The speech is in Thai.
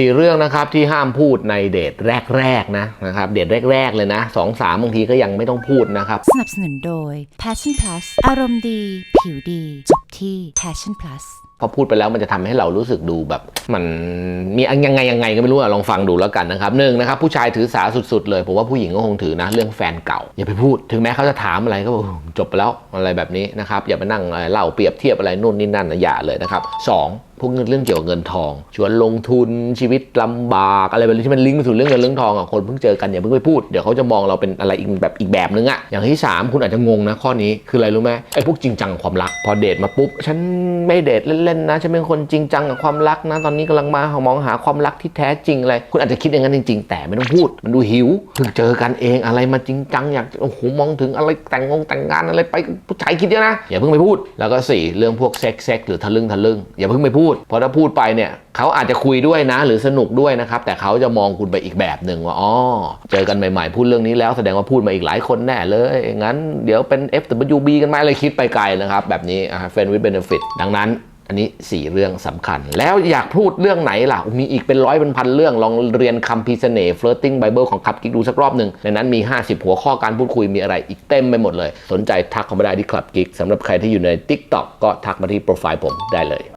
สี่เรื่องนะครับที่ห้ามพูดในเดทแรกๆนะนะครับเดทแรก ๆ เลยนะสองสามบางทีก็ยังไม่ต้องพูดนะครับ สนับสนุนโดย Passion Plus อารมณ์ดี ผิวดีจบที่ Passion Plus พอพูดไปแล้วมันจะทำให้เรารู้สึกดูแบบ มันมียังไงยังไงก็ไม่รู้อะลองฟังดูแล้วกันนะครับหนึ่งนะครับผู้ชายถือสาสุด ๆ เลยผมว่าผู้หญิงก็คงถือนะ เรื่องแฟนเก่า อย่าไปพูดถึงแม้เขาจะถามอะไรก็บอกจบไปแล้วอะไรแบบนี้นะครับอย่าไปนั่งอะไรเล่าเปรียบเทียบอะไรนู่นนี่นั่นนะอย่าเลยนะครับสอง พวกเงินเรื่องเกี่ยวกับเงินทอง ชวนลงทุนชีวิตลำบากอะไรแบบนี้ที่มันลิงก์ไปสู่เรื่องเงินเรื่องทองอะคนเพิ่งเจอกันอย่าเพิ่งไปพูดเดี๋ยวเขาจะมองเราเป็นอะไรอีกแบบอีกแบบนึงอะอย่างที่สามคุณอาจจะงงนะข้อนี้คืออะไรรู้ไหมไอ้พวกจริงจังความรัก พอเดทมาปุ๊บฉันไม่เดทเล่นๆนะฉันเป็นคนจริงจังกับความรักนะตอนนี้กำลังมามองหาความรักที่แท้จริงอะไรคุณอาจจะคิดอย่างนั้นจริง ๆ แต่ไม่ต้องพูด มันดูหิวเพิ่งเจอกันเองอะไรมาจริงจังอยากโอ้โหมองถึงอะไรแต่งงงแต่งงานอะไรไปผู้ชายคิดเยอะนะอย่าเพิ่งไปพูดแล้วก็สี่เรื่องพวกเซ็กซ็กหรือทะลึ่งทะลึ่งอย่าเพิ่งไปพูดเพราะถ้าพูดไปเนี่ยเขาอาจจะคุยด้วยนะ หรือสนุกด้วยนะครับ แต่เขาจะมองคุณไปอีกแบบหนึ่งว่าอ๋อเจอกันใหม่ๆ พูดเรื่องนี้แล้วแสดงว่าพูดมาอีกหลายคนแน่เลยงั้นเดี๋ยวเป็น FWB กันไหมเลยคิดไปไกลนะครับ แบบนี้เฟนวิดเบนฟิตดังนั้นอันนี้ 4 เรื่องสำคัญ แล้วอยากพูดเรื่องไหนล่ะ มีอีกเป็นร้อยเป็นพันเรื่อง ลองเรียนคำพีเสน่ห์ flirting bible ของคับกิ๊กดูสักรอบหนึ่งในนั้นมี 50 หัวข้อการพูดคุยมีอะไรอีกเต็มไปหมดเลย สนใจทักเข้ามาได้ที่คลับกิ๊กสำหรับใครที่อยู่ใน TikTok ก็ทักมาที่โปรไฟล์ผมได้เลย